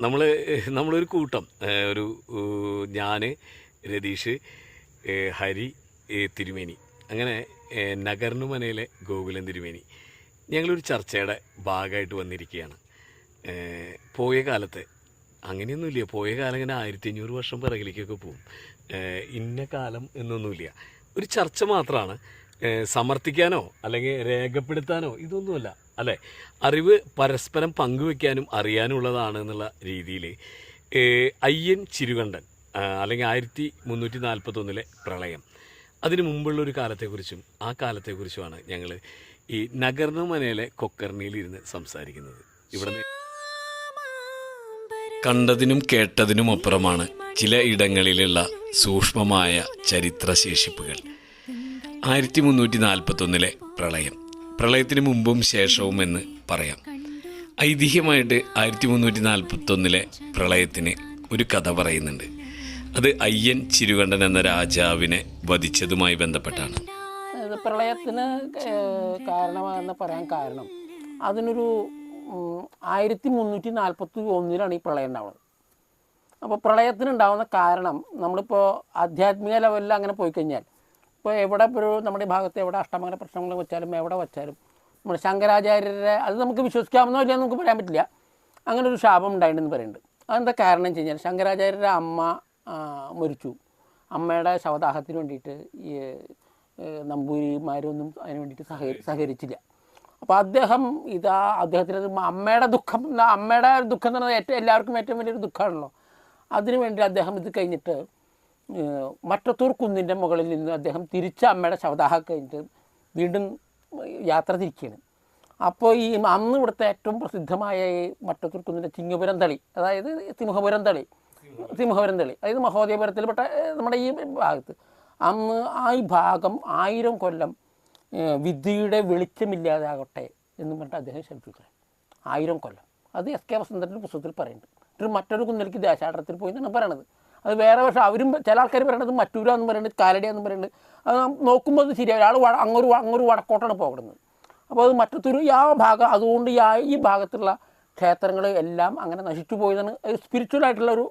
നമ്മൾ നമ്മളൊരു കൂട്ടം. ഒരു ഞാൻ രതീഷ് ഹരി തിരുമേനി. അങ്ങനെ നഗർനുമനയിലെ ഗോകുലൻ തിരുമേനി. ഞങ്ങളൊരു ചർച്ചയുടെ ഭാഗമായിട്ട് വന്നിരിക്കുകയാണ്. പോയ കാലത്ത് അങ്ങനെയൊന്നുമില്ല. പോയ കാലം ഇങ്ങനെ ആയിരത്തി അഞ്ഞൂറ് വർഷം പിറകിലേക്കൊക്കെ പോകും. ഇന്ന കാലം എന്നൊന്നുമില്ല. ഒരു ചർച്ച മാത്രമാണ് സമർത്ഥിക്കാനോ അല്ലെങ്കിൽ രേഖപ്പെടുത്താനോ ഇതൊന്നുമല്ല അല്ലേ? അറിവ് പരസ്പരം പങ്കുവെക്കാനും അറിയാനുള്ളതാണ് എന്നുള്ള രീതിയിൽ അയ്യൻ ചിരുകണ്ഠൻ അല്ലെങ്കിൽ ആയിരത്തി മുന്നൂറ്റി നാൽപ്പത്തൊന്നിലെ പ്രളയം. അതിനു മുമ്പുള്ള ഒരു കാലത്തെക്കുറിച്ചും ആ കാലത്തെക്കുറിച്ചുമാണ് ഞങ്ങൾ ഈ നഗർണമനയിലെ കൊക്കർണിയിൽ ഇരുന്ന് സംസാരിക്കുന്നത്. ഇവിടെ കണ്ടതിനും കേട്ടതിനും അപ്പുറമാണ് ചില ഇടങ്ങളിലുള്ള സൂക്ഷ്മമായ ചരിത്രശേഷിപ്പുകൾ. ആയിരത്തി മുന്നൂറ്റി നാൽപ്പത്തൊന്നിലെ പ്രളയം. പ്രളയത്തിന് മുമ്പും ശേഷവും എന്ന് പറയാം. ഐതിഹ്യമായിട്ട് ആയിരത്തി മുന്നൂറ്റി നാൽപ്പത്തൊന്നിലെ പ്രളയത്തിന് ഒരു കഥ പറയുന്നുണ്ട്. അത് അയ്യൻ ചിരുകണ്ഠൻ എന്ന രാജാവിനെ വധിച്ചതുമായി ബന്ധപ്പെട്ടാണ്. പ്രളയത്തിന് കാരണമാണെന്ന് പറയാൻ കാരണം. അതിനൊരു ആയിരത്തി മുന്നൂറ്റി നാൽപ്പത്തി ഒന്നിലാണ് ഈ പ്രളയം ഉണ്ടാവുന്നത്. അപ്പോൾ പ്രളയത്തിനുണ്ടാവുന്ന കാരണം നമ്മളിപ്പോൾ ആധ്യാത്മിക ലെവലിൽ അങ്ങനെ പോയി കഴിഞ്ഞാൽ ഇപ്പോൾ എവിടെ ഒരു നമ്മുടെ ഈ ഭാഗത്ത് എവിടെ അഷ്ടമംഗല പ്രശ്നങ്ങൾ വെച്ചാലും എവിടെ വെച്ചാലും നമ്മുടെ ശങ്കരാചാര്യരെ അത് നമുക്ക് വിശ്വസിക്കാമെന്നോ ഇല്ലയെന്ന് നമുക്ക് പറയാൻ പറ്റില്ല. അങ്ങനെ ഒരു ശാപം ഉണ്ടായിട്ടുണ്ടെന്ന് പറയുന്നുണ്ട്. അതെന്താ കാരണം വെച്ച് കഴിഞ്ഞാൽ ശങ്കരാചാര്യരുടെ അമ്മ മരിച്ചു. അമ്മയുടെ ശവദാഹത്തിന് വേണ്ടിയിട്ട് ഈ നമ്പൂരിമാരൊന്നും അതിന് വേണ്ടിയിട്ട് സഹകരി സഹകരിച്ചില്ല. അപ്പോൾ അദ്ദേഹം ഇതാ അദ്ദേഹത്തിന് അമ്മയുടെ ദുഃഖം അമ്മയുടെ ദുഃഖം എന്ന് പറഞ്ഞാൽ ഏറ്റവും എല്ലാവർക്കും ഏറ്റവും വലിയൊരു ദുഃഖമാണല്ലോ. അതിനു വേണ്ടി അദ്ദേഹം ഇത് കഴിഞ്ഞിട്ട് മറ്റത്തൂർ കുന്നിന്റെ മുകളിൽ നിന്ന് അദ്ദേഹം തിരിച്ച് അമ്മയുടെ ശവദാഹ കഴിഞ്ഞിട്ട് വീണ്ടും യാത്ര തിരിക്കുകയാണ്. അപ്പോൾ ഈ അന്ന് ഇവിടുത്തെ ഏറ്റവും പ്രസിദ്ധമായ ഈ മറ്റത്തൂർ കുന്നിന്റെ ചിങ്ങപുരം തളി അതായത് സിംഹപുരം തളി സിംഹപുരം തളി അതായത് മഹോദയപുരത്തിൽപ്പെട്ട പെട്ട നമ്മുടെ ഈ ഭാഗത്ത്. അന്ന് ആ ഈ ഭാഗം ആയിരം കൊല്ലം വിദ്യയുടെ വെളിച്ചമില്ലാതാകട്ടെ എന്ന് പറഞ്ഞിട്ട് അദ്ദേഹം ശൽപ്പിക്കുക ആയിരം കൊല്ലം. അത് എസ് കെ വസന്തന്റെ പുസ്തകത്തിൽ പറയുന്നുണ്ട്. മറ്റൊരു കുന്നിലേക്ക് ദേശാടനത്തിൽ പോയി എന്നാണ് പറയണത്. അത് വേറെ പക്ഷേ അവരും ചില ആൾക്കാർ പറയണത് മറ്റൂര എന്ന് പറയുന്നത് കാലടിയാന്ന് പറയുന്നത് അത് നോക്കുമ്പോൾ അത് ശരിയാവും ഒരാൾ വട അങ്ങൊരു അങ്ങൊരു വടക്കോട്ടാണ് പോകുന്നത് അപ്പോൾ അത് മറ്റത്തൊരു ആ ഭാഗം അതുകൊണ്ട് ഈ ആ- ഈ ഭാഗത്തുള്ള ക്ഷേത്രങ്ങൾ എല്ലാം അങ്ങനെ നശിച്ചു പോയതാണ്. സ്പിരിച്വൽ ആയിട്ടുള്ള ഒരു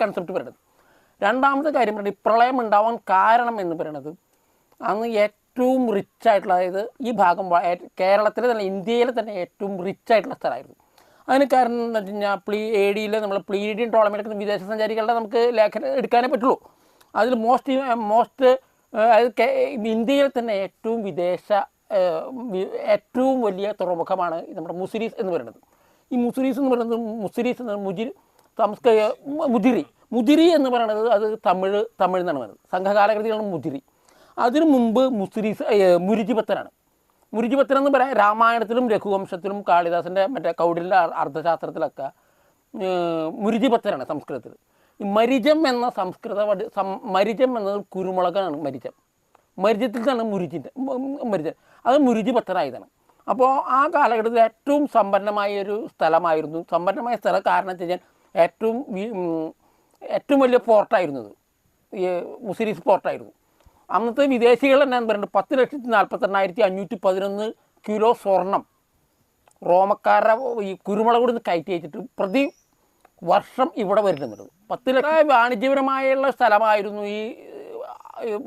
കൺസെപ്റ്റ് പറയുന്നത് രണ്ടാമത്തെ കാര്യം പറയുന്നത് ഈ പ്രളയം ഉണ്ടാവാൻ കാരണം എന്ന് പറയുന്നത് അന്ന് ഏറ്റവും റിച്ച് ആയിട്ടുള്ള അതായത് ഈ ഭാഗം കേരളത്തിലെ തന്നെ ഇന്ത്യയിലെ തന്നെ ഏറ്റവും റിച്ച് ആയിട്ടുള്ള സ്ഥലമായിരുന്നു. അതിന് കാരണം എന്ന് വെച്ച് കഴിഞ്ഞാൽ പ്ലീ എ ഡിയിൽ നമ്മൾ പ്ലീഡിയും ടോളമി എടുക്കുന്ന വിദേശ സഞ്ചാരികളുടെ നമുക്ക് ലേഖനം എടുക്കാനേ പറ്റുള്ളൂ. അതിൽ മോസ്റ്റ് മോസ്റ്റ് അതായത് ഇന്ത്യയിൽ തന്നെ ഏറ്റവും വിദേശ ഏറ്റവും വലിയ തുറമുഖമാണ് നമ്മുടെ മുസിരീസ് എന്ന് പറയുന്നത്. ഈ മുസിരീസ് എന്ന് പറയുന്നത് മുസിരീസ് എന്ന് മുജിരി സംസ്കൃത മുതിരി മുതിരി എന്ന് പറയുന്നത് അത് തമിഴ് തമിഴ് എന്നാണ് പറയുന്നത്. സംഘകാലകൃതികളാണ് മുതിരി അതിനു മുമ്പ് മുസിരീസ് മുരുജിപത്തനാണ് മുരുജിപത്തൻ എന്ന് പറയാം. രാമായണത്തിലും രഘുവംശത്തിലും കാളിദാസന്റെ മറ്റേ കൗടിലിന്റെ അർത്ഥശാസ്ത്രത്തിലൊക്കെ ഏഹ്, സംസ്കൃതത്തിൽ ഈ മരിജം എന്ന സംസ്കൃത മരിജം എന്നത് കുരുമുളകാണ് മരിജം. മരിജത്തിൽ തന്നെ മുരുജിന്റെ മരിജൻ അത് മുരുജിപത്തനായതാണ്. അപ്പോൾ ആ കാലഘട്ടത്തിൽ ഏറ്റവും സമ്പന്നമായ ഒരു സ്ഥലമായിരുന്നു. സമ്പന്നമായ സ്ഥലം കാരണം വെച്ച് കഴിഞ്ഞാൽ ഏറ്റവും ഏറ്റവും വലിയ പോർട്ടായിരുന്നത്. ഈ മുസിരീസ് പോർട്ടായിരുന്നു. അന്നത്തെ വിദേശികൾ തന്നെ പറയുന്നത്? പത്ത് ലക്ഷത്തി നാൽപ്പത്തെണ്ണായിരത്തി അഞ്ഞൂറ്റി പതിനൊന്ന് കിലോ സ്വർണം റോമക്കാരുടെ ഈ കുരുമുളക് നിന്ന് കയറ്റി വെച്ചിട്ട് പ്രതി വർഷം ഇവിടെ വരുന്നുണ്ട്. പത്ത് ലക്ഷം വാണിജ്യപരമായുള്ള സ്ഥലമായിരുന്നു ഈ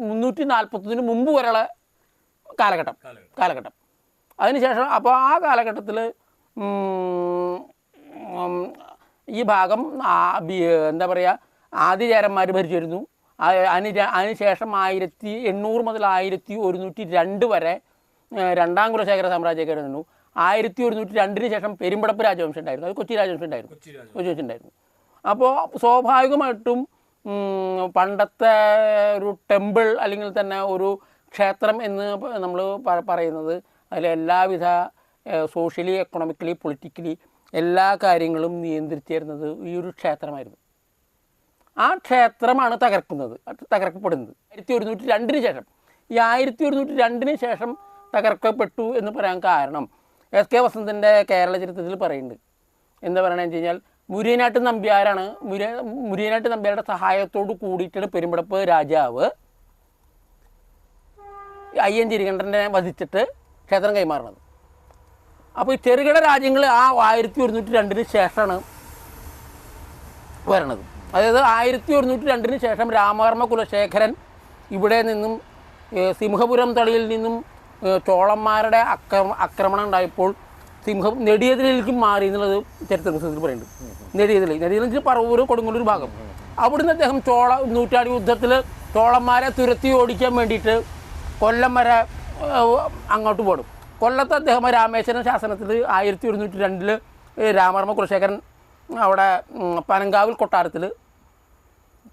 മുന്നൂറ്റി നാൽപ്പത്തൊന്നിന് മുമ്പ് വരെയുള്ള കാലഘട്ടം. കാലഘട്ടം. അതിനുശേഷം അപ്പോൾ ആ കാലഘട്ടത്തിൽ ഈ ഭാഗം എന്താ പറയുക ആദിചാരന്മാർ ഭരിച്ചിരുന്നു. അതിന് അതിനുശേഷം ആയിരത്തി എണ്ണൂറ് മുതൽ ആയിരത്തി ഒരുന്നൂറ്റി രണ്ട് വരെ രണ്ടാം കുലശേഖര സാമ്രാജ്യക്കാരുന്നു ആയിരത്തി ഒരുന്നൂറ്റി രണ്ടിന് ശേഷം പെരുമ്പടപ്പ് രാജവംശം ഉണ്ടായിരുന്നു. അത് കൊച്ചി രാജവംശം ഉണ്ടായിരുന്നു. കൊച്ചി വംശം ഉണ്ടായിരുന്നു. അപ്പോൾ സ്വാഭാവികമായിട്ടും പണ്ടത്തെ ഒരു ടെമ്പിൾ അല്ലെങ്കിൽ തന്നെ ഒരു ക്ഷേത്രം എന്ന് നമ്മൾ പറയുന്നത് അതിൽ എല്ലാവിധ സോഷ്യലി എക്കണോമിക്കലി പൊളിറ്റിക്കലി എല്ലാ കാര്യങ്ങളും നിയന്ത്രിച്ചിരുന്നത് ഈ ഒരു ക്ഷേത്രമായിരുന്നു. ആ ക്ഷേത്രമാണ് തകർക്കുന്നത് തകർക്കപ്പെടുന്നത്. ആയിരത്തി ഒരുന്നൂറ്റി രണ്ടിന് ശേഷം ഈ ആയിരത്തി ഒരുന്നൂറ്റി രണ്ടിന് ശേഷം തകർക്കപ്പെട്ടു എന്ന് പറയാൻ കാരണം എസ് കെ വസന്തന്റെ കേരള ചരിത്രത്തിൽ പറയുന്നുണ്ട്. എന്താ പറയണതെന്ന് വെച്ച് കഴിഞ്ഞാൽ മുരിയനാട്ട് നമ്പ്യാരാണ് മുരിയ മുരിയനാട്ട് നമ്പ്യാരുടെ സഹായത്തോട് കൂടിയിട്ടാണ് പെരുമ്പടപ്പ് രാജാവ് അയ്യൻ ചിരികണ്ഠനെ വധിച്ചിട്ട് ക്ഷേത്രം കൈമാറുന്നത്. അപ്പോൾ ഈ ചെറുകിട രാജ്യങ്ങൾ ആ ആയിരത്തി ഒരുന്നൂറ്റി രണ്ടിന് ശേഷമാണ് വരണത്. അതായത് ആയിരത്തി ഒരുന്നൂറ്റി രണ്ടിന് ശേഷം രാമവർമ്മ കുലശേഖരൻ ഇവിടെ നിന്നും സിംഹപുരം തളിയിൽ നിന്നും ചോളന്മാരുടെ അക്രമ ആക്രമണം ഉണ്ടായപ്പോൾ സിംഹ നെടിയതിലേക്ക് മാറി എന്നുള്ളത് ചരിത്ര പുസ്തകത്തിൽ പറയുന്നുണ്ട്. നെടിയതിൽ നെടിയതിൽ പറവൂർ കൊടുങ്ങല്ലൂർ ഭാഗം. അവിടുന്ന് അദ്ദേഹം ചോള നൂറ്റാണ്ട് യുദ്ധത്തിൽ ചോളന്മാരെ തുരത്തി ഓടിക്കാൻ വേണ്ടിയിട്ട് കൊല്ലം വരെ അങ്ങോട്ട് പോടും കൊല്ലത്ത് അദ്ദേഹം രാമേശ്വരൻ ശാസനത്തിൽ ആയിരത്തി ഒരുന്നൂറ്റി രണ്ടിൽ രാമവർമ്മ കുലശേഖരൻ അവിടെ പനങ്കാവിൽ കൊട്ടാരത്തിൽ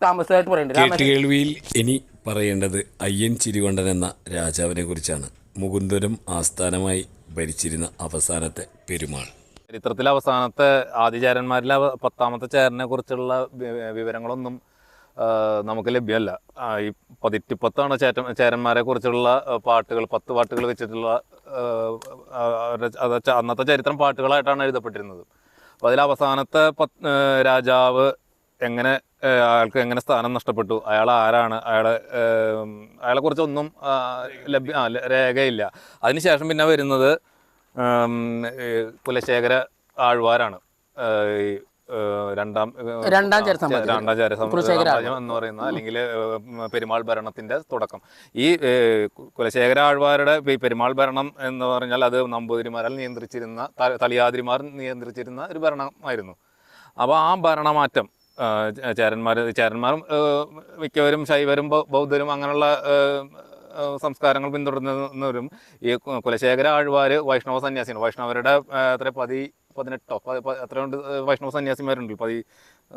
താമസമായിട്ട് പറയുന്നുണ്ട് കേട്ടുകേൾവിയിൽ ഇനി പറയേണ്ടത് അയ്യൻ ചിരികൊണ്ടൻ എന്ന രാജാവിനെ കുറിച്ചാണ്. മുകുന്ദരം ആസ്ഥാനമായി ഭരിച്ചിരുന്ന അവസാനത്തെ പെരുമാൾ. ചരിത്രത്തിലെ അവസാനത്തെ ആദിചാരന്മാരിലെ പത്താമത്തെ ചേരനെ കുറിച്ചുള്ള വിവരങ്ങളൊന്നും നമുക്ക് ലഭ്യമല്ല. ഈ പതിറ്റിപ്പത്താണ് ചേറ്റ ചേരന്മാരെ കുറിച്ചുള്ള പാട്ടുകൾ പത്ത് പാട്ടുകൾ വെച്ചിട്ടുള്ള അന്നത്തെ ചരിത്രം പാട്ടുകളായിട്ടാണ് എഴുതപ്പെട്ടിരുന്നത്. അപ്പോൾ അതിൽ അവസാനത്തെ രാജാവ് എങ്ങനെ അയാൾക്ക് എങ്ങനെ സ്ഥാനം നഷ്ടപ്പെട്ടു? അയാൾ ആരാണ്? അയാളെ അയാളെ കുറിച്ചൊന്നും ആ, ലഭ്യ രേഖയില്ല. അതിനുശേഷം പിന്നെ വരുന്നത് കുലശേഖര ആഴ്വാരാണ്. രണ്ടാം രണ്ടാം എന്ന് പറയുന്ന അല്ലെങ്കിൽ പെരുമാൾ ഭരണത്തിന്റെ തുടക്കം. ഈ കുലശേഖര ആഴ്വാരുടെ ഈ പെരുമാൾ ഭരണം എന്ന് പറഞ്ഞാൽ അത് നമ്പൂതിരിമാരാൽ നിയന്ത്രിച്ചിരുന്ന തളിയാതിരിമാർ നിയന്ത്രിച്ചിരുന്ന ഒരു ഭരണമായിരുന്നു. അപ്പോൾ ആ ഭരണമാറ്റം ചേരന്മാർ ചേരന്മാരും മിക്കവരും ശൈവരും ബൗദ്ധരും അങ്ങനെയുള്ള സംസ്കാരങ്ങൾ പിന്തുടരുന്നവരും ഈ കുലശേഖര ആഴ്വാർ വൈഷ്ണവ സന്യാസിയാണ്. വൈഷ്ണവരുടെ എത്ര പതി പതിനെട്ടോ എത്രയുണ്ട് വൈഷ്ണവ സന്യാസിമാരുണ്ട് പതി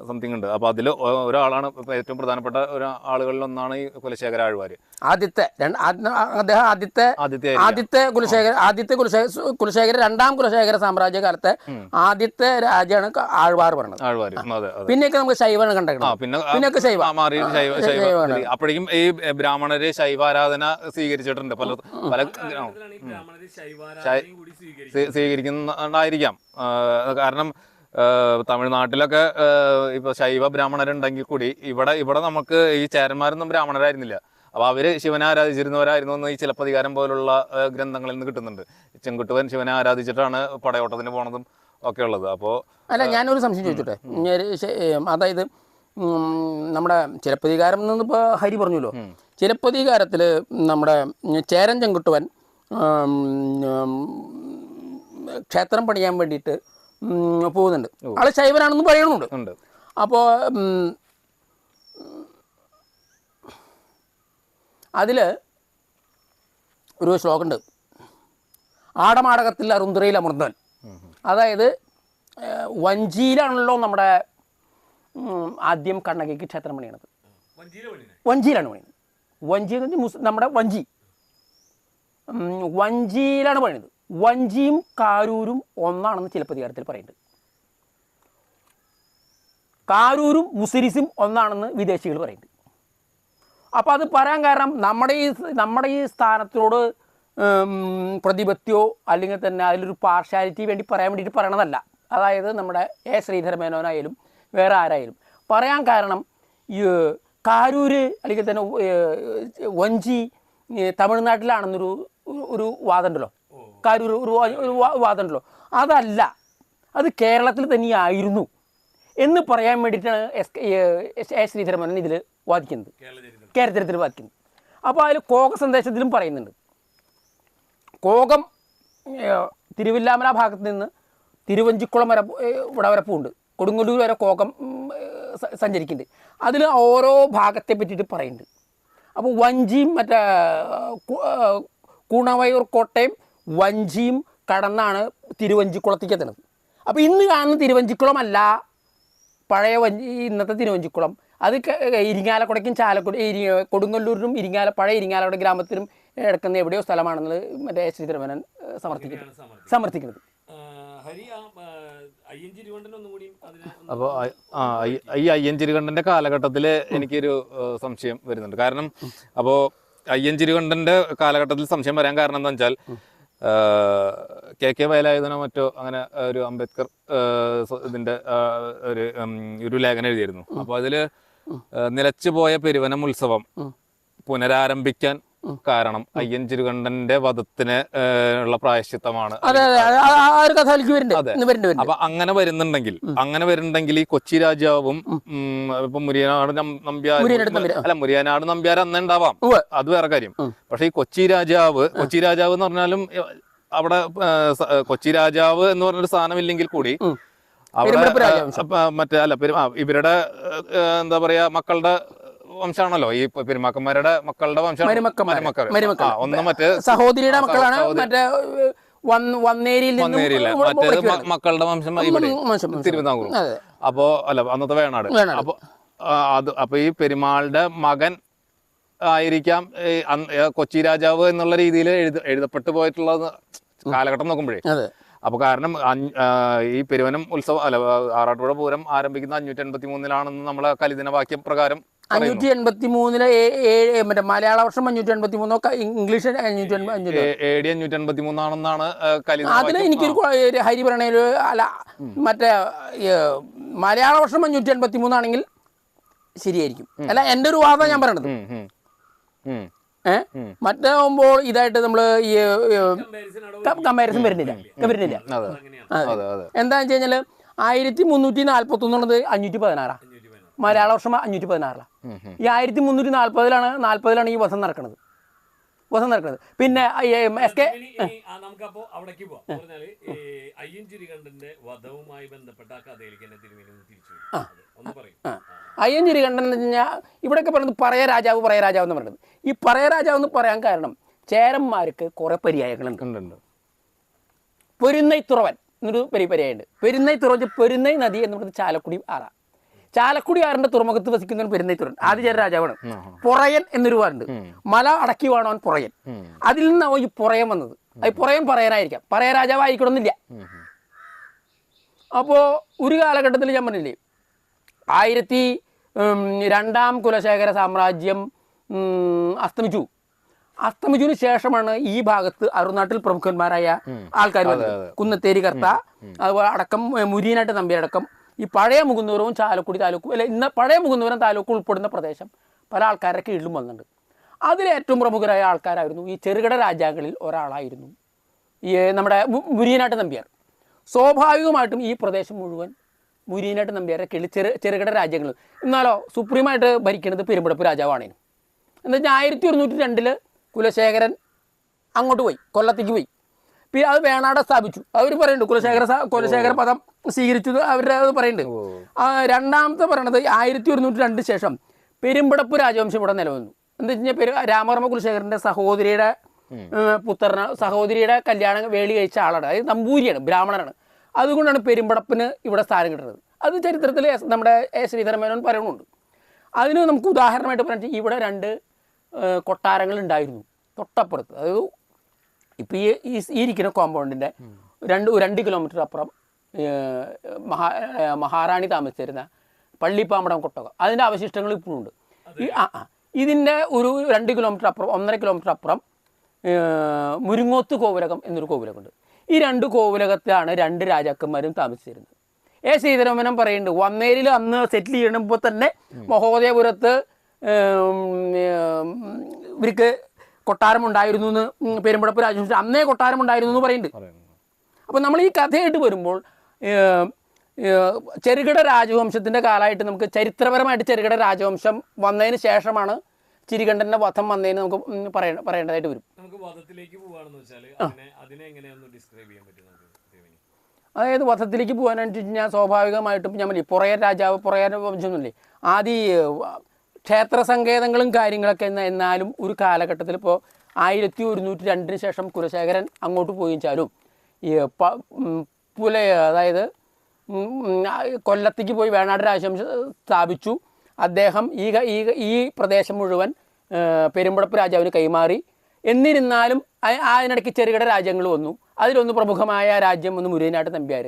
സംതിങ് ഉണ്ട്. അപ്പോൾ അതിൽ ഒരാളാണ് ഏറ്റവും പ്രധാനപ്പെട്ട ഒരു ആളുകളിൽ ഒന്നാണ് ഈ കുലശേഖര ആഴ്വാർ ആദ്യത്തെ അദ്ദേഹം ആദ്യത്തെ ആദ്യത്തെ കുലശേഖര ആദ്യത്തെ കുലശേഖര കുലശേഖര രണ്ടാം കുലശേഖര സാമ്രാജ്യ കാലത്തെ ആദ്യത്തെ രാജ്യമാണ് ആഴ്വാർ പറഞ്ഞത്. ആഴ്വാർ അതെ അതെ. പിന്നെയൊക്കെ നമുക്ക് ശൈവമാണ് ആ കണ്ടേക്കണം പിന്നെ ശൈവ. ആ, മാറി ശൈവ അപ്പോഴേക്കും ഈ ബ്രാഹ്മണര് ശൈവാരാധന സ്വീകരിച്ചിട്ടുണ്ട്. പല പല ആ, സ്വീ- സ്വീകരിക്കുന്നുണ്ടായിരിക്കാം. ആ, കാരണം തമിഴ്നാട്ടിലൊക്കെ ഇപ്പൊ ശൈവ ബ്രാഹ്മണരുണ്ടെങ്കിൽ കൂടി ഇവിടെ ഇവിടെ നമുക്ക് ഈ ചേരന്മാരൊന്നും ബ്രാഹ്മണരായിരുന്നില്ല. അപ്പൊ അവർ ശിവനെ ആരാധിച്ചിരുന്നവരായിരുന്നു എന്ന് ഈ ചിലപ്പതികാരം പോലുള്ള ഗ്രന്ഥങ്ങളിൽ നിന്ന് കിട്ടുന്നുണ്ട്. ചെങ്കുട്ടുവൻ ശിവനെ ആരാധിച്ചിട്ടാണ് പടയോട്ടത്തിന് പോണതും ഒക്കെ ഉള്ളത്. അപ്പോൾ അല്ല ഞാനൊരു സംശയം ചോദിച്ചോട്ടെ? അതായത് നമ്മുടെ ചിലപ്പതികാരം എന്നിപ്പോൾ ഹരി പറഞ്ഞല്ലോ ചിലപ്പതികാരത്തിൽ നമ്മുടെ ചേരൻ ചെങ്കുട്ടുവൻ ക്ഷേത്രം പണിയാൻ വേണ്ടിയിട്ട് പോകുന്നുണ്ട്. ആൾ ശൈവനാണെന്ന് പറയുന്നുണ്ട് ഉണ്ട്. അപ്പോൾ അതിൽ ഒരു ശ്ലോകമുണ്ട്. ആടമാടകത്തിൽ അറുന്തുറയിൽ അമൃതൻ. അതായത് വഞ്ചിയിലാണല്ലോ നമ്മുടെ ആദ്യം കണ്ണകയ്ക്ക് ക്ഷേത്രം പണിയണത്. വഞ്ചിയിലാണ് പണിയുന്നത് വഞ്ചി നമ്മുടെ വഞ്ചി. വഞ്ചിയിലാണ് പണിയുന്നത് വഞ്ചിയും കാരൂരും ഒന്നാണെന്ന് ചിലപ്പതികാരത്തിൽ പറയുന്നുണ്ട്. കാരൂരും മുസിരിസും ഒന്നാണെന്ന് വിദേശികൾ പറയുന്നുണ്ട്. അപ്പോൾ അത് പറയാൻ കാരണം നമ്മുടെ ഈ നമ്മുടെ ഈ സ്ഥാനത്തിനോട് പ്രതിപത്തിയോ അല്ലെങ്കിൽ തന്നെ അതിലൊരു പാർഷ്യാലിറ്റി വേണ്ടി പറയാൻ വേണ്ടിയിട്ട് പറയണതല്ല. അതായത് നമ്മുടെ എ ശ്രീധര മേനോനായാലും വേറെ ആരായാലും. പറയാൻ കാരണം ഈ കാരൂര് അല്ലെങ്കിൽ തന്നെ വഞ്ചി തമിഴ്നാട്ടിലാണെന്നൊരു ഒരു വാദമുണ്ടല്ലോ. കാരൂർ ഒരു ഒരു വാദമുണ്ടല്ലോ. അതല്ല. അത് കേരളത്തിൽ തന്നെയായിരുന്നു എന്ന് പറയാൻ വേണ്ടിയിട്ടാണ് എസ് എ ശ്രീധരമേനോൻ ഇതിൽ വാദിക്കുന്നത്. കേരളത്തിൽ വാദിക്കുന്നത്. അപ്പോൾ അതിൽ കോക സന്ദേശത്തിലും പറയുന്നുണ്ട്. കോകം തിരുവില്ലാമല ഭാഗത്ത് നിന്ന് തിരുവഞ്ചിക്കുളം വരെ ഇവിടെ വരെ പോകുന്നുണ്ട് കൊടുങ്ങല്ലൂർ വരെ കോകം സഞ്ചരിക്കുന്നുണ്ട്. അതിൽ ഓരോ ഭാഗത്തെ പറ്റിയിട്ട് പറയുന്നുണ്ട്. അപ്പോൾ വഞ്ചിയും മറ്റേ കുണവയൂർ കോട്ടയം വഞ്ചിയും കടന്നാണ് തിരുവഞ്ചിക്കുളത്തേക്ക് എത്തുന്നത് അപ്പോൾ ഇന്ന് കാണുന്ന തിരുവഞ്ചിക്കുളം അല്ല പഴയ വഞ്ചി ഇന്നത്തെ തിരുവഞ്ചിക്കുളം. അത് ഇരിങ്ങാലക്കുടയ്ക്കും ചാലക്കുടി ഇരി കൊടുങ്ങല്ലൂരിനും ഇരിങ്ങാല പഴയ ഇരിങ്ങാലക്കുട ഗ്രാമത്തിനും കിടക്കുന്ന എവിടെയോ സ്ഥലമാണെന്ന് മറ്റേ ശ്രീധരമേനൻ സമർത്ഥിക്കുന്നത്. സമർത്ഥിക്കുന്നത് അപ്പോൾ ആ ഈ- അയ്യൻ അയ്യഞ്ചിരികണ്ഠന്റെ കാലഘട്ടത്തിൽ എനിക്കൊരു സംശയം വരുന്നുണ്ട്. കാരണം അപ്പോൾ അയ്യഞ്ചിരികണ്ഠന്റെ കാലഘട്ടത്തിൽ സംശയം വരാൻ കാരണം എന്താ വെച്ചാൽ കെ കെ വയലായുധനോ മറ്റോ അങ്ങനെ ഒരു അംബേദ്കർ ഇതിന്റെ ഒരു ഒരു ലേഖനം എഴുതിയിരുന്നു. അപ്പൊ അതിൽ നിലച്ചുപോയ പെരുവനം ഉത്സവം പുനരാരംഭിക്കാൻ കാരണം അയ്യൻ ചിരുകണ്ഠന്റെ വധത്തിന് ഉള്ള പ്രായശ്ചിത്തമാണ്. അപ്പൊ അങ്ങനെ വരുന്നുണ്ടെങ്കിൽ അങ്ങനെ വരുന്നുണ്ടെങ്കിൽ ഈ കൊച്ചി രാജാവും ഇപ്പൊ മുരിയനാട് നമ്പ്യാർ അല്ല മുരിയനാട് നമ്പ്യാർ അന്ന് ഉണ്ടാവാം. അത് വേറെ കാര്യം. പക്ഷെ ഈ കൊച്ചി രാജാവ് കൊച്ചി രാജാവ് എന്ന് പറഞ്ഞാലും അവിടെ കൊച്ചി രാജാവ് എന്ന് പറഞ്ഞൊരു സ്ഥാനമില്ലെങ്കിൽ കൂടി. അവിടെ മറ്റേ അല്ല ഇവരുടെ എന്താ പറയാ മക്കളുടെ വംശാണല്ലോ. ഈ പെരുമാക്കന്മാരുടെ മക്കളുടെ ഒന്ന് മറ്റേ സഹോദരിയുടെ മക്കളാണ് മറ്റേ വന്നേരിയില്ല മറ്റേത്. മക്കളുടെ വംശം ഇവിടെ. തിരുവിതാംകൂർ. അപ്പോ അല്ല അന്നത്തെ വേണാട്. അപ്പൊ അത് അപ്പൊ ഈ പെരുമാളുടെ മകൻ ആയിരിക്കാം കൊച്ചി രാജാവ് എന്നുള്ള രീതിയിൽ എഴുത എഴുതപ്പെട്ടു പോയിട്ടുള്ള കാലഘട്ടം നോക്കുമ്പോഴേ. അതെ അപ്പൊ കാരണം ഈ പെരുവനം ഉത്സവം അല്ല ആറാട്ടുപുഴ പൂരം ആരംഭിക്കുന്ന അഞ്ഞൂറ്റി എൺപത്തി മൂന്നിലാണെന്ന് നമ്മളെ കലിദിന വാക്യം പ്രകാരം അഞ്ഞൂറ്റി എൺപത്തി മൂന്നിൽ മറ്റേ മലയാള വർഷം അഞ്ഞൂറ്റി എൺപത്തി മൂന്നോ ഇംഗ്ലീഷ് അഞ്ഞൂറ്റി അഞ്ഞൂറ്റി? എ അഞ്ഞൂറ്റി എൺപത്തി മൂന്നാണെന്നാണ് അതിന് എനിക്കൊരു ഹരി പറയണ അല്ല മറ്റേ മലയാള വർഷം അഞ്ഞൂറ്റി എൺപത്തി മൂന്നാണെങ്കിൽ ശരിയായിരിക്കും അല്ല എന്റെ ഒരു വാദം ഞാൻ പറയണത്. മറ്റാകുമ്പോൾ ഇതായിട്ട് നമ്മൾ ഈ കമ്പാരിസൺ വരുന്നില്ല. വരുന്നില്ല. എന്താന്ന് എന്താണെന്ന് വെച്ച് കഴിഞ്ഞാൽ ആയിരത്തി മുന്നൂറ്റി നാൽപ്പത്തി ഒന്നുള്ളത് അഞ്ഞൂറ്റി പതിനാറാ മലയാള വർഷം അഞ്ഞൂറ്റി പതിനാറിലാണ് ഉം. ഈ ആയിരത്തി മുന്നൂറ്റി നാൽപ്പതിലാണ് നാൽപ്പതിലാണ് ഈ വസം നടക്കുന്നത് വസം നടക്കുന്നത് പിന്നെ എസ് കെ നമുക്കപ്പോ അവിടേക്ക് പോവാം. എന്ന് പറഞ്ഞാൽ വധവുമായി ബന്ധപ്പെട്ട ആ കഥയിലേക്ക് തന്നെ തിരുമേനി ഒന്ന് തിരിച്ചു അയ്യഞ്ചേരി കണ്ടൻ എന്ന് വെച്ച് കഴിഞ്ഞാൽ ഇവിടെയൊക്കെ പറയുന്നത് പറയ രാജാവ് പറയ രാജാവ് എന്ന് പറയുന്നത്. ഈ പറയ രാജാവ് എന്ന് പറയാൻ കാരണം ചേരന്മാർക്ക് കുറെ പര്യായങ്ങളുണ്ട്. പൊരുന്നൈ തുറവൻ എന്നൊരു പരി പര്യായുണ്ട് പെരുന്നൈ തുറവ് പെരുന്നൈ നദി എന്ന് പറയുന്നത് ചാലക്കുടി ആറ. ചാലക്കുടി ആറിന്റെ തുറമുഖത്ത് വസിക്കുന്ന പെരുന്നൈ തുറൻ. ആദ്യചേര രാജാവാണ്. പുറയൻ എന്നൊരു വാറുണ്ട് മല അടക്കി വാണവൻ പുറയൻ. അതിൽ നിന്നാവും ഈ പുറയൻ വന്നത്. അത് പുറയൻ പറയാനായിരിക്കാം. പറയ രാജാവ് ആയിക്കണമെന്നില്ല ഉം, ഉം. അപ്പോൾ ഒരു കാലഘട്ടത്തിൽ ഞാൻ പറഞ്ഞില്ലേ ആയിരത്തി രണ്ടാം കുലശേഖര സാമ്രാജ്യം അസ്തമിച്ചു. അസ്തമിച്ചതിനു ശേഷമാണ് ഈ ഭാഗത്ത് അറുനാട്ടിൽ പ്രമുഖന്മാരായ ആൾക്കാർ വന്നത്. കുന്നത്തേരി കർത്ത അതുപോലെ അടക്കം ഏ, നമ്പി അടക്കം. ഈ പഴയ മുകുന്നൂരവും ചാലക്കുടി താലൂക്കും അല്ലെ ഇന്ന് പഴയ മുകുന്നൂരം താലൂക്ക് ഉൾപ്പെടുന്ന പ്രദേശം പല ആൾക്കാരുടെ കീഴിലും വന്നിട്ടുണ്ട്. അതിലേറ്റവും പ്രമുഖരായ ആൾക്കാരായിരുന്നു ഈ ചെറുകിട രാജാക്കളിൽ ഒരാളായിരുന്നു. ഈ നമ്മുടെ മുരിയനാട്ട് നമ്പ്യാർ സ്വാഭാവികമായിട്ടും ഈ പ്രദേശം മുഴുവൻ മുരിയനാട്ട് നമ്പ്യാരെ കിളി ചെറു ചെറുകിട രാജ്യങ്ങൾ എന്നാലോ സുപ്രീമായിട്ട് ഭരിക്കുന്നത് പെരുമ്പടപ്പ് രാജാവാണേനും. എന്താ വെച്ചാൽ ആയിരത്തി ഒരുന്നൂറ്റി രണ്ടിൽ കുലശേഖരൻ അങ്ങോട്ട് പോയി കൊല്ലത്തേക്ക് പോയി. പിന്നെ അത് വേണാടെ സ്ഥാപിച്ചു. അവർ പറയുന്നുണ്ട് കുലശേഖര കുലശേഖര പദം സ്വീകരിച്ചു അവരുടെ അത് പറയുന്നുണ്ട്. ആ, രണ്ടാമത്തെ പറയണത് ആയിരത്തി ഒരുന്നൂറ്റി രണ്ടിന് ശേഷം പെരുമ്പടപ്പ് രാജവംശം ഇവിടെ നിലവന്നു എന്താ വെച്ച് കഴിഞ്ഞാൽ പെരു രാമവർമ്മ കുലശേഖരന്റെ സഹോദരിയുടെ പുത്രന സഹോദരിയുടെ കല്യാണം വേളി കഴിച്ച ആളാണ്. അതായത് നമ്പൂരിയാണ് ബ്രാഹ്മണനാണ്. അതുകൊണ്ടാണ് പെരുമ്പടപ്പിന് ഇവിടെ സ്ഥാനം കിട്ടുന്നത്. അത് ചരിത്രത്തിൽ നമ്മുടെ എ ശ്രീധരമേനോൻ പറയുന്നുണ്ട്. അതിന് നമുക്ക് ഉദാഹരണമായിട്ട് പറഞ്ഞാൽ ഇവിടെ രണ്ട് കൊട്ടാരങ്ങൾ ഉണ്ടായിരുന്നു. തൊട്ടപ്പുറത്ത് അതായത് ഇപ്പോൾ ഈ ഈ ഇരിക്കുന്ന കോമ്പൗണ്ടിന്റെ രണ്ട് രണ്ട് കിലോമീറ്റർ അപ്പുറം മഹാ മഹാറാണി താമസിച്ചിരുന്ന പള്ളിപ്പാമ്പടം കൊട്ടകം. അതിന്റെ അവശിഷ്ടങ്ങൾ ഇപ്പോഴും ഉണ്ട് ഈ ആ ഇതിന്റെ ഒരു രണ്ട് കിലോമീറ്റർ അപ്പുറം ഒന്നര കിലോമീറ്റർ അപ്പുറം മുരിങ്ങോത്ത് കോവിലകം എന്നൊരു കോവിലകമുണ്ട്. ഈ രണ്ട് കോവിലകത്താണ് രണ്ട് രാജാക്കന്മാരും താമസിച്ചിരുന്നത്. എ ശ്രീധരമനം പറയുന്നുണ്ട് വന്നേരിൽ അന്ന് സെറ്റിൽ ചെയ്യണമ്പോൾ തന്നെ മഹോദയപുരത്ത് ഇവർക്ക് കൊട്ടാരം ഉണ്ടായിരുന്നു എന്ന് പെരുമ്പടപ്പ് രാജവംശം അന്നേ കൊട്ടാരം ഉണ്ടായിരുന്നു എന്ന് പറയുന്നുണ്ട്. പറയുന്നു. അപ്പോൾ നമ്മൾ ഈ കഥയായിട്ട് വരുമ്പോൾ ചെറുകിട രാജവംശത്തിന്റെ കാലമായിട്ട് നമുക്ക് ചരിത്രപരമായിട്ട് ചെറുകിട രാജവംശം വന്നതിന് ശേഷമാണ് ചിരികണ്ഠന്റെ വധം വന്നതിന് നമുക്ക് പറയ പറയേണ്ടതായിട്ട് വരും. നമുക്ക് വധത്തിലേക്ക് പോവാണെന്ന് വെച്ചാൽ അതിനെ ഡിസ്ക്രൈബ് ചെയ്യാൻ പറ്റും അതായത് വധത്തിലേക്ക് പോകാനായിട്ട് ഞാൻ സ്വാഭാവികമായിട്ടും ഞാൻ പറഞ്ഞില്ലേ പുറയ രാജാവ് പുറയ വംശമൊന്നുമില്ലേ ആദ്യ ക്ഷേത്ര സങ്കേതങ്ങളും കാര്യങ്ങളൊക്കെ എന്ന എന്നാലും ഒരു കാലഘട്ടത്തിൽ ഇപ്പോൾ ആയിരത്തി ഒരുന്നൂറ്റി രണ്ടിന് ശേഷം കുലശേഖരൻ അങ്ങോട്ട് പോയി വെച്ചാലും ഈ പുല അതായത് കൊല്ലത്തേക്ക് പോയി വേണാട് രാജവംശം സ്ഥാപിച്ചു. അദ്ദേഹം ഈ ഈ ഈ പ്രദേശം മുഴുവൻ പെരുമ്പടപ്പ് രാജാവിന് കൈമാറി. എന്നിരുന്നാലും അതിനിടയ്ക്ക് ചെറുകിട രാജ്യങ്ങൾ വന്നു. അതിലൊന്ന് പ്രമുഖമായ രാജ്യം ഒന്ന് മുരിയനാട്ട് നമ്പ്യാർ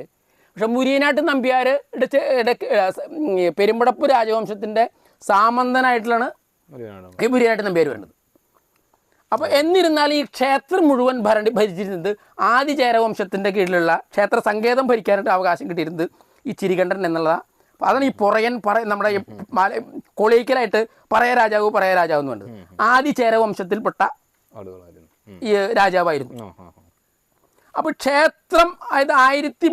പക്ഷെ മുരിയനാട്ട് നമ്പ്യാർ പെരുമ്പടപ്പ് രാജവംശത്തിന്റെ സാമന്തനായിട്ടുള്ളാണ് മലയാളം. ഈ മുരിയനാട്ട് നമ്പ്യാർ വരുന്നത്. അപ്പോൾ എന്നിരുന്നാലും ഈ ക്ഷേത്രം മുഴുവൻ ഭരണി ഭരിച്ചിരുന്നത് ആദിചേരവംശത്തിന്റെ കീഴിലുള്ള ക്ഷേത്ര സങ്കേതം ഭരിക്കാനായിട്ട് അവകാശം കിട്ടിയിരുന്നത് ഈ ചിരികണ്ഠൻ എന്നുള്ളതാണ് അപ്പോൾ അതാണ് ഈ പുറയൻ പറ നമ്മുടെ മാല- കൊളീക്കലായിട്ട് പറയ രാജാവ് പറയ രാജാവ് എന്ന് പറയുന്നത് ചേര വംശത്തിൽപ്പെട്ട ഈ രാജാവായിരുന്നു. അപ്പോൾ ക്ഷേത്രം അതായത് ആയിരത്തി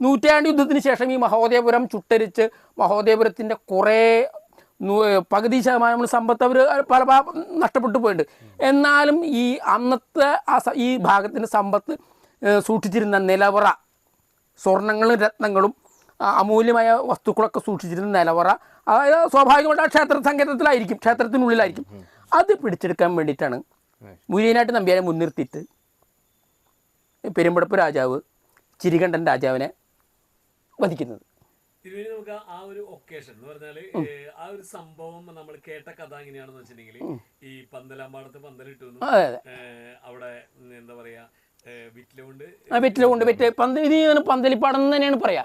നൂറ്റാണ്ട് യുദ്ധത്തിന് ശേഷം ഈ മഹോദയപുരം ചുട്ടരിച്ച് മഹോദയപുരത്തിന്റെ കുറേ പകുതി ശതമാനം സമ്പത്ത് അവർ പല നഷ്ടപ്പെട്ടു പോയിട്ടുണ്ട്. എന്നാലും ഈ അന്നത്തെ ആ ഈ ഭാഗത്തിന്റെ സമ്പത്ത് സൂക്ഷിച്ചിരുന്ന നിലവറ സ്വർണങ്ങളും രത്നങ്ങളും അമൂല്യമായ വസ്തുക്കളൊക്കെ സൂക്ഷിച്ചിരുന്ന നിലവറ. അതായത് സ്വാഭാവികമായിട്ട് ആ ക്ഷേത്ര സങ്കേതത്തിലായിരിക്കും ക്ഷേത്രത്തിനുള്ളിലായിരിക്കും. അത് പിടിച്ചെടുക്കാൻ വേണ്ടിയിട്ടാണ് മുരിയനായിട്ട് നമ്പ്യാരെ മുൻനിർത്തിയിട്ട് പെരുമ്പടപ്പ് രാജാവ് ചിരികണ്ഠൻ രാജാവിനെ വധിക്കുന്നത്. തിരുവേനി നമുക്ക് ആ ഒരു ഒക്കേഷൻ എന്ന് പറഞ്ഞാൽ ആ ഒരു സംഭവം നമ്മൾ കേട്ട കഥ എങ്ങനെയാണെന്ന് വെച്ചിട്ടുണ്ടെങ്കിൽ ഈ പന്തലാമ്പാടത്ത് പന്തലിട്ടു അവിടെ എന്താ പറയാ വിറ്റിലുകൊണ്ട് ആ വെറ്റില കൊണ്ട് വെറ്റ് പന്ത് ഇത് പന്തലിപ്പാടം തന്നെയാണ് പറയാ.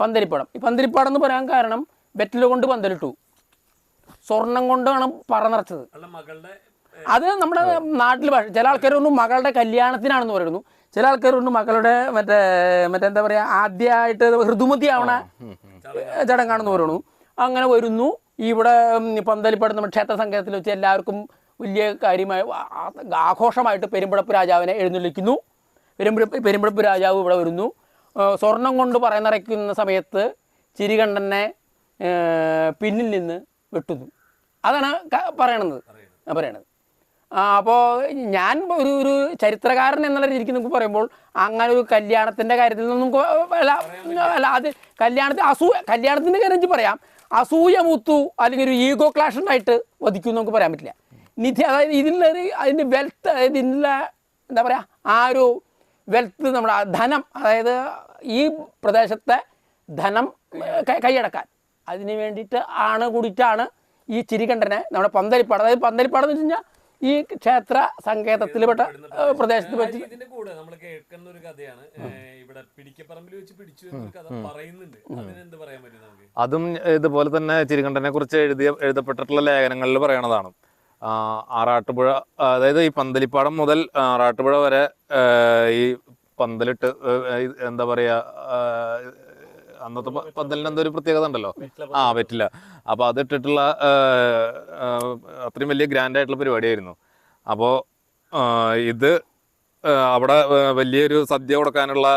പന്തലിപ്പാടം ഈ പന്തലിപ്പാടം എന്ന് പറയാൻ കാരണം ബെറ്റിൽ കൊണ്ട് പന്തലിട്ടു. സ്വർണം കൊണ്ടാണ് പറ നിറച്ചത്. അത് നമ്മുടെ നാട്ടിൽ ഭാഷ ചില ആൾക്കാർ ഒന്ന് മകളുടെ കല്യാണത്തിനാണെന്ന് പറയുന്നു. ചില ആൾക്കാർ ഒന്ന് മകളുടെ മറ്റേ മറ്റെന്താ പറയുക ആദ്യമായിട്ട് ഹൃദുമതി ആവണ ചടങ്ങാണെന്ന് പറയുന്നു. അങ്ങനെ വരുന്നു. ഇവിടെ പന്തലിപ്പാടം നമ്മുടെ ക്ഷേത്ര സംഘത്തിൽ വെച്ച് എല്ലാവർക്കും വലിയ കാര്യമായി ആഘോഷമായിട്ട് പെരുമ്പടപ്പ് രാജാവിനെ എഴുന്നള്ളിക്കുന്നു. പെരുമ്പ പെരുമ്പടപ്പ് രാജാവ് ഇവിടെ വരുന്നു. സ്വർണം കൊണ്ട് പറയുന്നറയ്ക്കുന്ന സമയത്ത് ചിരികണ്ഠനെ പിന്നിൽ നിന്ന് വെട്ടുന്നു. അതാണ് പറയണത്. പറയണത്. അപ്പോൾ ഞാൻ ഒരു ഒരു ചരിത്രകാരൻ എന്നുള്ള രീതിക്ക് നിങ്ങൾക്ക് പറയുമ്പോൾ അങ്ങനെ ഒരു കല്യാണത്തിന്റെ കാര്യത്തിൽ നിന്നും അല്ല അല്ല അത് കല്യാണത്തിൽ അസൂ കല്യാണത്തിന്റെ കാര്യം പറയാം. അസൂയ മൂത്തു അല്ലെങ്കിൽ ഒരു ഈഗോ ക്ലാഷ് ഉണ്ടായിട്ട് വധിക്കും നമുക്ക് പറയാൻ പറ്റില്ല. നിധി അതായത് ഇതിലൊരു അതിന്റെ വെൽത്ത് ഇതിനുള്ള എന്താ പറയുക ആ ഒരു വെൽത്ത് നമ്മുടെ ധനം അതായത് ഈ പ്രദേശത്തെ ധനം കൈയടക്കാൻ. അതിന് വേണ്ടിയിട്ട് ആണ് കൂടിയിട്ടാണ് ഈ ചിരികണ്ഠനെ നമ്മുടെ പന്തലിപ്പാട്. അതായത് പന്തലിപ്പാട് എന്ന് വെച്ച് കഴിഞ്ഞാൽ ഈ ക്ഷേത്ര സങ്കേതത്തിൽ പെട്ട ഏഹ്, പ്രദേശത്ത് വെച്ച് ഇതിന്റെ കൂടെ നമ്മൾ കേൾക്കുന്ന ഒരു കഥയാണ്. ഇവിടെ പിടിക്കപ്പറമ്പിൽ വെച്ച് പിടിച്ചു കഥ പറയുന്നുണ്ട്. അതിനെന്ത് പറയാൻ പറ്റും നമുക്ക്? അതും ഇതുപോലെ തന്നെ ചിരികണ്ഠനെ കുറിച്ച് എഴുതിയ എഴുതപ്പെട്ടിട്ടുള്ള ലേഖനങ്ങളിൽ പറയണതാണ്. ആറാട്ടുപുഴ അതായത് ഈ പന്തലിപ്പാടം മുതൽ ആറാട്ടുപുഴ വരെ ഈ പന്തലിട്ട് എന്താ പറയാ അന്നത്തെ പന്തലിന് എന്തോ ഒരു പ്രത്യേകത ഉണ്ടല്ലോ? ആ പറ്റില്ല അപ്പൊ അത് ഇട്ടിട്ടുള്ള അത്രയും വലിയ ഗ്രാൻഡ് ആയിട്ടുള്ള പരിപാടിയായിരുന്നു. അപ്പോൾ ഇത് അവിടെ വലിയൊരു സദ്യ കൊടുക്കാനുള്ള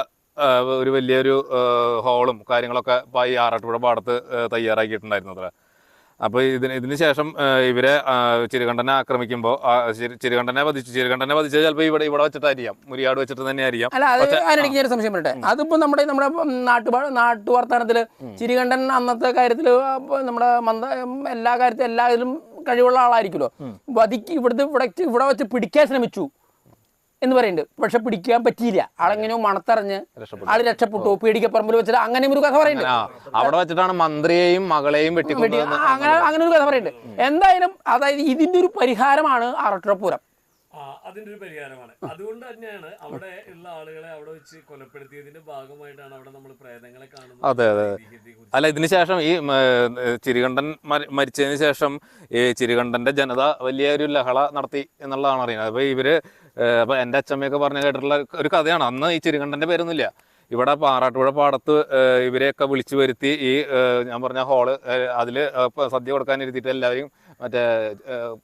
ഒരു വലിയൊരു ഹോളും കാര്യങ്ങളൊക്കെ ഇപ്പൊ ഈ ആറാട്ടുപുഴ പാടത്ത് തയ്യാറാക്കിയിട്ടുണ്ടായിരുന്നു അത്ര. അപ്പോൾ ഇതിന് ഇതിന് ശേഷം ഇവരെ ചിരുകണ്ഠനെ ആക്രമിക്കുമ്പോൾ ചിരുകണ്ഠനെ വധിച്ചു ചിരുകണ്ഠനെ വധിച്ചത് ചിലപ്പോൾ ഇവിടെ ഇവിടെ വെച്ചിട്ടായിരിക്കാം. മുരിയാട് വെച്ചിട്ട് തന്നെ ആയിരിക്കാം അല്ല അത് അതിനിടയ്ക്ക് ഒരു സംശയം പറയട്ടെ. അതിപ്പോ നമ്മുടെ നമ്മുടെ നാട്ടു നാട്ടു വർത്തമാനത്തിൽ ചിരികണ്ഠൻ അന്നത്തെ കാര്യത്തിൽ നമ്മുടെ മന്ദ എല്ലാ കാര്യത്തിലും എല്ലാ ഇതിലും കഴിവുള്ള ആളായിരിക്കുമല്ലോ. വധിക്ക് ഇവിടുത്തെ ഇവിടെ ഇവിടെ വെച്ച് പിടിക്കാൻ ശ്രമിച്ചു. എന്ന് പറയുന്നുണ്ട് പക്ഷെ പിടിക്കാൻ പറ്റിയില്ല. ആളെങ്ങനെയോ മണത്തറിഞ്ഞ്. ആൾ രക്ഷപ്പെട്ടു. പേടിക്കപ്പറമ്പിൽ വെച്ചിട്ട് അങ്ങനെ ഒരു കഥ പറയുന്നുണ്ട് അവിടെ വെച്ചിട്ടാണ് മന്ത്രിയെയും മകളെയും അങ്ങനെ അങ്ങനെ ഒരു കഥ പറയുന്നുണ്ട് എന്തായാലും അതായത് ഇതിന്റെ ഒരു പരിഹാരമാണ് ആറട്ടുപൂരം ആ അതിന്റെ ഒരു പരിഹാരമാണ്. അതുകൊണ്ട് തന്നെയാണ് അവിടെ ഉള്ള ആളുകളെ അവിടെ വെച്ച് കൊലപ്പെടുത്തിയതിന്റെ ഭാഗമായിട്ടാണ് അവിടെ നമ്മൾ പ്രേതങ്ങളെ കാണുന്നത്. അതെ, അതെ. അല്ല ഇതിനുശേഷം ഈ ചിരികണ്ഠൻ മരിച്ചതിന് ശേഷം ഈ ചിരികണ്ഠന്റെ ജനത വലിയൊരു ലഹള നടത്തി എന്നുള്ളതാണ് അറിയുന്നത്. അപ്പൊ ഇവർ അപ്പൊ എന്റെ അച്ഛമ്മയൊക്കെ പറഞ്ഞു കേട്ടിട്ടുള്ള ഒരു കഥയാണ്. അന്ന് ഈ ചിരികണ്ഠന്റെ പേരൊന്നുമില്ല. ഇവിടെ പാറാട്ടുപുഴ പാടത്ത് ഇവരെയൊക്കെ വിളിച്ചു വരുത്തി ഈ ഞാൻ പറഞ്ഞ ഹോൾ അതിൽ സദ്യ കൊടുക്കാൻ ഇരുത്തിയിട്ട് എല്ലാവരും മറ്റേ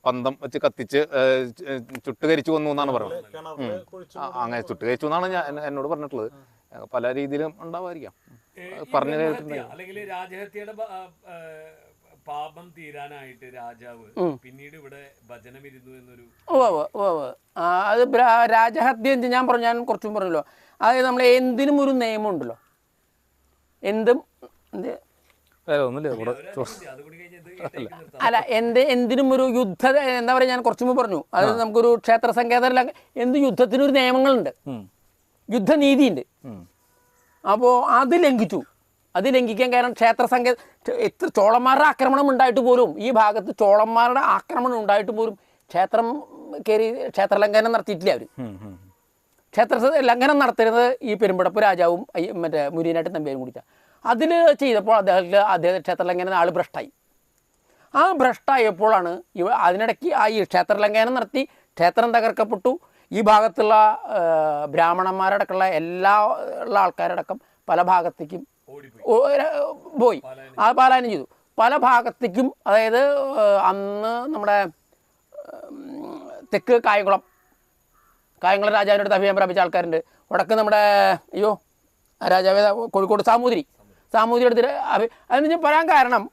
പന്തം വെച്ച് കത്തിച്ച് ചുട്ടുകരിച്ചു ചു- ചുട്ട് കരിച്ചു കൊന്നു എന്നാണ് പറയുന്നത്. അങ്ങനെ ചുട്ട് കരിച്ചു എന്നാണ് ഞാൻ എന്നോട് പറഞ്ഞിട്ടുള്ളത്. പല രീതിയിലും ഉണ്ടാവായിരിക്കാം പറഞ്ഞു അല്ലെങ്കിൽ രാജഹത്യയുടെ പാപം തീരാനായിട്ട് രാജാവ് പിന്നീട് ഇവിടെ ഭജനമിരുന്നു എന്നൊരു അത് രാജഹത്യ ഞാൻ പറഞ്ഞു ഞാൻ കുറച്ചും പറഞ്ഞല്ലോ. അതായത് നമ്മൾ എന്തിനും ഒരു നിയമം ഉണ്ടല്ലോ എന്തും? അതുകൂടി അല്ല. എന്ത് എന്തിനും ഒരു യുദ്ധ എന്താ പറയുക ഞാൻ കുറച്ചു മുമ്പ് പറഞ്ഞു. അത് നമുക്കൊരു ക്ഷേത്ര സങ്കേതല്ല എന്ത് യുദ്ധത്തിനൊരു നിയമങ്ങളുണ്ട്. യുദ്ധനീതിയുണ്ട്. അപ്പോൾ അത് ലംഘിച്ചു. അത് ലംഘിക്കാൻ കാരണം ക്ഷേത്ര സംഘ എത്ര ചോളന്മാരുടെ ആക്രമണം ഉണ്ടായിട്ട് പോലും ഈ ഭാഗത്ത് ചോളന്മാരുടെ ആക്രമണം ഉണ്ടായിട്ട് പോലും ക്ഷേത്രം കയറി ക്ഷേത്ര ലംഘനം നടത്തിയിട്ടില്ല അവർ ക്ഷേത്ര ലംഘനം നടത്തരുത് ഈ പെരുമ്പടപ്പ് രാജാവും മറ്റേ മുരീനായിട്ട് തമ്പിയും കൂടിയിട്ടാണ് അതിൽ ചെയ്തപ്പോൾ അദ്ദേഹത്തിന് അദ്ദേഹം ക്ഷേത്ര ലംഘനം ആൾ ഭ്രഷ്ടായി. ആ ഭ്രഷ്ടായപ്പോഴാണ് ഇവ അതിനിടയ്ക്ക് ആ ഈ ക്ഷേത്ര ലംഘനം നടത്തി ക്ഷേത്രം തകർക്കപ്പെട്ടു. ഈ ഭാഗത്തുള്ള ബ്രാഹ്മണന്മാരടക്കമുള്ള എല്ലാ ഉള്ള ആൾക്കാരടക്കം പല ഭാഗത്തേക്കും പോയി. ആ പാലായനം ചെയ്തു. പല ഭാഗത്തേക്കും അതായത് അന്ന് നമ്മുടെ തെക്ക് കായംകുളം കായംകുളം രാജാവിന്റെ അടുത്ത് പ്രാപിച്ച ആൾക്കാരുണ്ട്. വടക്ക് നമ്മുടെ അയ്യോ രാജാവ്? കോഴിക്കോട് സാമൂതിരി. സാമൂതിരി. എടുത്തിട്ട് അഭി അതിന് ഞാൻ പറയാൻ കാരണം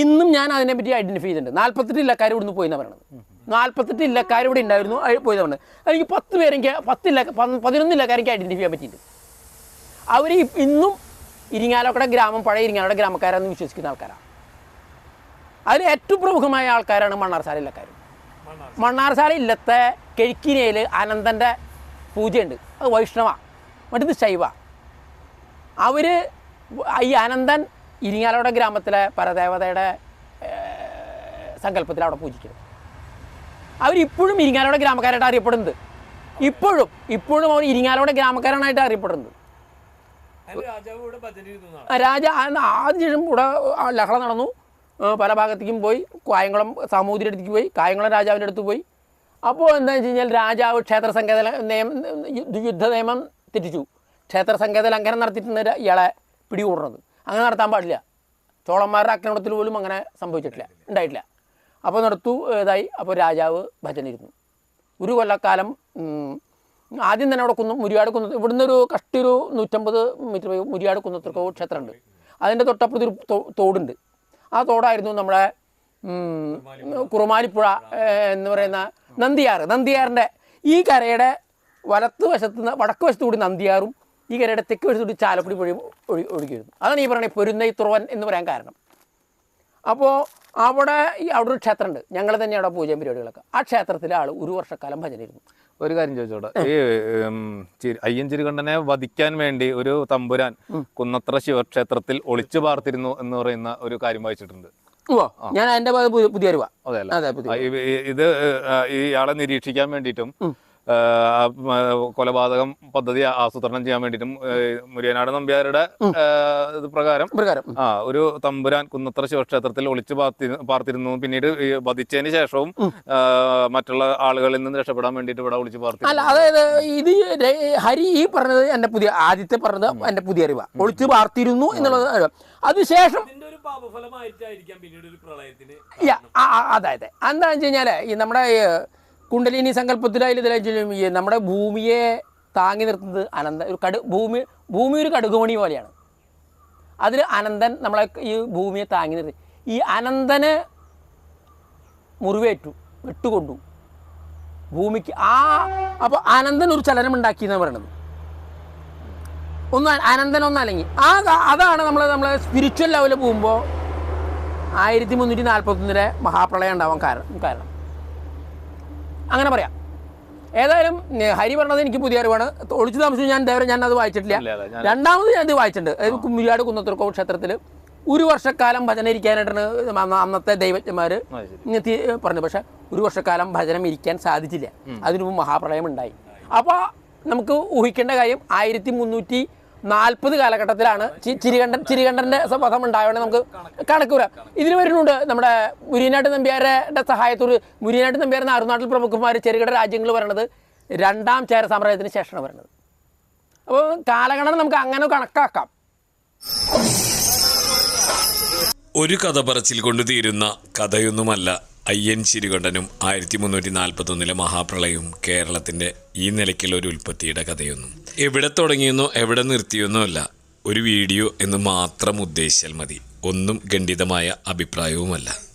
ഇന്നും ഞാൻ അതിനെപ്പറ്റി ഐഡന്റിഫൈ ചെയ്തിട്ടുണ്ട്. നാൽപ്പത്തെട്ട് ഇല്ലക്കാർ ഇവിടുന്ന് പോയി എന്നാണ് പറയുന്നത് നാൽപ്പത്തെട്ട് ഇല്ലക്കാർ ഇവിടെ ഉണ്ടായിരുന്നു പോയി എന്നാണ് എനിക്ക് പത്ത് പേരെനിക്ക് പത്ത് ഇല്ല പതിനൊന്ന് ഇല്ലക്കാർ ഐഡന്റിഫൈ ചെയ്യാൻ പറ്റിയിട്ടുണ്ട്. അവർ ഇന്നും ഇരിങ്ങാലക്കുട ഗ്രാമം പഴയ ഇരിങ്ങാലക്കുട ഗ്രാമക്കാരെന്ന് വിശ്വസിക്കുന്ന ആൾക്കാരാണ്. അതിൽ ഏറ്റവും പ്രമുഖമായ ആൾക്കാരാണ് മണ്ണാർശാല ഇല്ലക്കാർ മണ്ണാർശാല ഇല്ലത്തെ കിഴക്കിനയിൽ അനന്തന്റെ പൂജയുണ്ട്. അത് വൈഷ്ണവ. മറ്റത് ശൈവ. അവർ ഈ അനന്തൻ ഇരിങ്ങാലക്കുട ഗ്രാമത്തിലെ പരദേവതയുടെ സങ്കല്പത്തിൽ അവിടെ പൂജിക്കുന്നത് അവരിപ്പോഴും ഇരിങ്ങാലോട ഗ്രാമക്കാരായിട്ട് അറിയപ്പെടുന്നത്. ഇപ്പോഴും ഇപ്പോഴും അവർ ഇരിങ്ങാലോട ഗ്രാമക്കാരനായിട്ട് അറിയപ്പെടുന്നത്. രാജ ആദ്യം ഇവിടെ ലഹള നടന്നു. പല ഭാഗത്തേക്കും പോയി. കായംകുളം സാമൂതിരി അടുത്തേക്ക് പോയി. കായംകുളം രാജാവിന്റെ അടുത്ത് പോയി. അപ്പോൾ എന്താണെന്ന് വെച്ച് കഴിഞ്ഞാൽ രാജാവ് ക്ഷേത്ര സങ്കേത നിയമം യുദ്ധ യുദ്ധ നിയമം തെറ്റിച്ചു. ക്ഷേത്ര സങ്കേത ലംഘനം നടത്തിയിട്ടുണ്ട് ഇയാളെ പിടികൂടുന്നത്. അങ്ങനെ നടത്താൻ പാടില്ല. ചോളന്മാരുടെ ആക്രമണത്തിൽ പോലും അങ്ങനെ സംഭവിച്ചിട്ടില്ല. ഉണ്ടായിട്ടില്ല. അപ്പോൾ നടത്തു ഏതായി അപ്പോൾ രാജാവ് ഭജനിരുന്നു ഒരു കൊല്ലക്കാലം ആദ്യം തന്നെ അവിടെ കുന്നും മുരിയാട് കുന്ന. ഇവിടുന്ന് ഒരു കഷ്ടി ഒരു നൂറ്റമ്പത് മീറ്റർ മുരിയാട് കുന്നത്തർക്കോ ക്ഷേത്രമുണ്ട്. അതിന്റെ തൊട്ടപ്പുറത്ത് ഒരു തോടുണ്ട്. ആ തോടായിരുന്നു നമ്മുടെ കുറുമാലിപ്പുഴ എന്ന് പറയുന്ന നന്ദിയാർ നന്ദിയാറിന്റെ ഈ കരയുടെ വലത്ത് വശത്ത് വടക്ക് വശത്തുകൂടി നന്ദിയാറും ഈ കരയുടെ തെക്ക് തുടി കൂടി ചാലക്കുടി പുഴയും ഒഴി ഒഴുകിയിരുന്നു. അതാണ് ഈ പറയുന്നത് പൊരുന്നൈ തുറവൻ എന്ന് പറയാൻ കാരണം. അപ്പോൾ അവിടെ ഈ അവിടെ ഒരു ക്ഷേത്രമുണ്ട്. ഞങ്ങൾ തന്നെ അവിടെ പൂജയും പരിപാടികളൊക്കെ. ആ ക്ഷേത്രത്തിലെ ആൾ ഒരു വർഷക്കാലം ഭജനിരുന്നു ഒരു കാര്യം ചോദിച്ചോട്ടെ. ഈ ഉം, കണ്ടനെ വധിക്കാൻ വേണ്ടി ഒരു തമ്പുരാൻ കുന്നത്ര ശിവക്ഷേത്രത്തിൽ ഒളിച്ചു പാർത്തിരുന്നു എന്ന് പറയുന്ന ഒരു കാര്യം വായിച്ചിട്ടുണ്ട്. ഞാൻ എന്റെ പുതിയ അതെ ഇത് ഇയാളെ നിരീക്ഷിക്കാൻ വേണ്ടിയിട്ടും കൊലപാതകം പദ്ധതി ആസൂത്രണം ചെയ്യാൻ വേണ്ടിയിട്ടും മുരിയനാട് നമ്പ്യാരുടെ ഇത് പ്രകാരം പ്രകാരം. ആ ഒരു തമ്പുരാൻ കുന്നത്ര ശിവക്ഷേത്രത്തിൽ ഒളിച്ചു പാർത്തി പാർത്തിരുന്നു. പിന്നീട് വധിച്ചതിന് ശേഷവും മറ്റുള്ള ആളുകളിൽ നിന്ന് രക്ഷപ്പെടാൻ വേണ്ടിയിട്ട് ഇവിടെ ഒളിച്ചു പാർത്തി അല്ല അതായത് ഇത് ഹരി ഈ പറഞ്ഞത് എന്റെ പുതിയ ആദ്യത്തെ പറഞ്ഞത് എന്റെ പുതിയ അറിവ. ഒളിച്ചു പാർത്തിരുന്നു എന്നുള്ളത് അതിനുശേഷം അതായത് എന്താണെന്ന് വെച്ച് കഴിഞ്ഞാൽ ഈ നമ്മുടെ കുണ്ടലിനി സങ്കല്പത്തിലായാലും ഇതിലെ നമ്മുടെ ഭൂമിയെ താങ്ങി നിർത്തുന്നത് അനന്ത ഒരു കടു ഭൂമി ഭൂമി ഒരു കടുകുമണി പോലെയാണ്. അതിൽ അനന്തൻ നമ്മളെ ഈ ഭൂമിയെ താങ്ങി നിർത്തി. ഈ അനന്തന് മുറിവേറ്റു വെട്ടുകൊണ്ടു. ഭൂമിക്ക് ആ അപ്പോൾ അനന്തൻ ഒരു ചലനം ഉണ്ടാക്കി എന്നാണ് പറയണത്? ഒന്ന് അനന്തൻ ഒന്നല്ലെങ്കിൽ ആ അതാണ് നമ്മൾ നമ്മൾ സ്പിരിച്വൽ ലെവലിൽ പോകുമ്പോൾ ആയിരത്തി മുന്നൂറ്റി നാൽപ്പത്തൊന്നിലെ മഹാപ്രളയം ഉണ്ടാവാൻ കാരണം കാരണം. അങ്ങനെ പറയാം. ഏതായാലും ഹരി പറഞ്ഞത് എനിക്ക് പുതിയ അറിവാണ്. ഒളിച്ചു താമസിച്ചു ഞാൻ ദേവരെ ഞാൻ അത് വായിച്ചിട്ടില്ല രണ്ടാമത് ഞാൻ ഇത് വായിച്ചിട്ടുണ്ട്. അതായത് കുമ്മിരിയാട് കുന്നത്തുർക്കോ ക്ഷേത്രത്തിൽ ഒരു വർഷക്കാലം ഭജന ഇരിക്കാനായിട്ടാണ് അന്നത്തെ ദൈവജ്ഞന്മാർ പറഞ്ഞത്. പറഞ്ഞു പക്ഷെ ഒരു വർഷക്കാലം ഭജനം ഇരിക്കാൻ സാധിച്ചില്ല. അതിനു മുമ്പ് മഹാപ്രളയം ഉണ്ടായി അപ്പോൾ നമുക്ക് ഊഹിക്കേണ്ട കാര്യം ആയിരത്തി മുന്നൂറ്റി നാൽപ്പത് കാലഘട്ടത്തിലാണ് ചിരികണ്ഠൻ ചിരികണ്ഠന്റെ വധം ഉണ്ടായോണ്ട് നമുക്ക് കണക്ക് വരാം ഇതിന് വരുന്നുണ്ട് നമ്മുടെ മുരിയനാട്ട് നമ്പ്യാരുടെ സഹായത്തോട് മുരിയനാട്ട് നമ്പ്യാരെന്ന നാറുനാട്ടിൽ പ്രമുഖന്മാർ ചെറുകിട രാജ്യങ്ങൾ പറയണത് രണ്ടാം ചേര സാമ്രാജ്യത്തിന് ശേഷമാണ് വരുന്നത് അപ്പോൾ കാലഗണന നമുക്ക് അങ്ങനെ കണക്കാക്കാം. ഒരു കഥ പറച്ചിൽ കൊണ്ട് തീരുന്ന കഥയൊന്നുമല്ല. അയ്യൻ ചിരികൊണ്ടനും ആയിരത്തി മുന്നൂറ്റി നാൽപ്പത്തൊന്നിലെ മഹാപ്രളയവും കേരളത്തിന്റെ ഈ നിലയ്ക്കുള്ള ഒരു ഉൽപ്പത്തിയുടെ കഥയൊന്നും എവിടെ തുടങ്ങിയെന്നോ എവിടെ നിർത്തിയെന്നോ അല്ല. ഒരു വീഡിയോ എന്ന് മാത്രം ഉദ്ദേശിച്ചാൽ മതി. ഒന്നും ഖണ്ഡിതമായ അഭിപ്രായവുമല്ല.